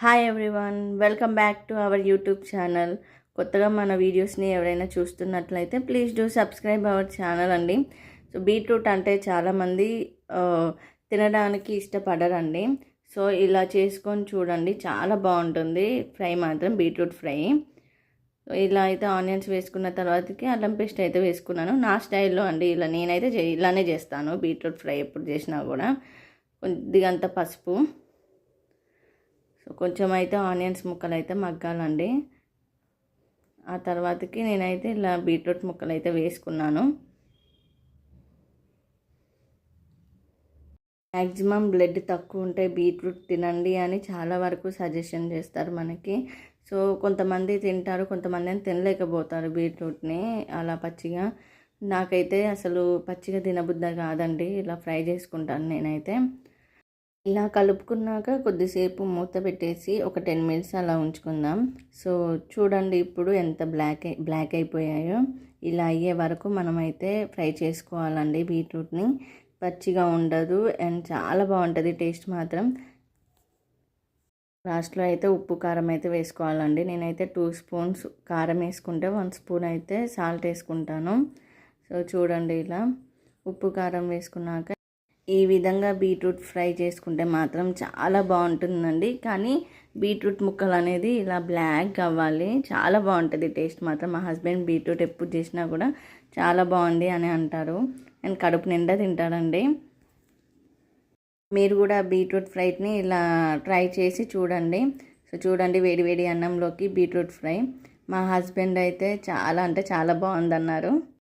Hi everyone welcome back to our YouTube channel కొత్తగా మన వీడియోస్ని ఎవరైనా చూస్తున్నట్లయితే please do subscribe our channel అండి. సో బీట్రూట్ అంటే చాలామంది తినడానికి ఇష్టపడరండి. సో ఇలా చేసుకొని చూడండి చాలా బాగుంటుంది ఫ్రై మాత్రం బీట్రూట్ ఫ్రై. ఇలా అయితే ఆనియన్స్ వేసుకున్న తర్వాతకి అల్లం పేస్ట్ అయితే వేసుకున్నాను. నా స్టైల్లో అండి ఇలా నేనైతే చే ఇలానే చేస్తాను బీట్రూట్ ఫ్రై ఎప్పుడు చేసినా కూడా. కొద్దిగంత పసుపు. సో కొంచెం అయితే ఆనియన్స్ ముక్కలు అయితే మగ్గాలండి. ఆ తర్వాతకి నేనైతే ఇలా బీట్రూట్ ముక్కలు అయితే వేసుకున్నాను. మ్యాక్సిమం బ్లడ్ తక్కువ ఉంటే బీట్రూట్ తినండి అని చాలా వరకు సజెషన్ చేస్తారు మనకి. సో కొంతమంది తింటారు కొంతమంది అని తినలేకపోతారు బీట్రూట్ని అలా పచ్చిగా. నాకైతే అసలు పచ్చిగా తినబుద్ధ కాదండి ఇలా ఫ్రై చేసుకుంటాను నేనైతే. ఇలా కలుపుకున్నాక కొద్దిసేపు మూత పెట్టేసి ఒక టెన్ మినిట్స్ అలా ఉంచుకుందాం. సో చూడండి ఇప్పుడు ఎంత బ్లాక్ బ్లాక్ అయిపోయాయో. ఇలా అయ్యే వరకు మనమైతే ఫ్రై చేసుకోవాలండి బీట్రూట్ని. పచ్చిగా ఉండదు అండ్ చాలా బాగుంటుంది టేస్ట్ మాత్రం. లాస్ట్లో అయితే ఉప్పు కారం అయితే వేసుకోవాలండి. నేనైతే టూ స్పూన్స్ కారం వేసుకుంటే వన్ స్పూన్ అయితే సాల్ట్ వేసుకుంటాను. సో చూడండి ఇలా. ఉప్పు కారం వేసుకున్నాక ఈ విధంగా బీట్రూట్ ఫ్రై చేసుకుంటే మాత్రం చాలా బాగుంటుందండి. కానీ బీట్రూట్ ముక్కలు అనేది ఇలా బ్లాక్ అవ్వాలి. చాలా బాగుంటుంది టేస్ట్ మాత్రం. మా హస్బెండ్ బీట్రూట్ ఎప్పుడు చేసినా కూడా చాలా బాగుంది అని అంటారు. అండ్ కడుపు నిండా తింటాడండి. మీరు కూడా బీట్రూట్ ఫ్రైని ఇలా ట్రై చేసి చూడండి. సో చూడండి వేడి వేడి అన్నంలోకి బీట్రూట్ ఫ్రై. మా హస్బెండ్ అయితే చాలా అంటే చాలా బాగుందన్నారు.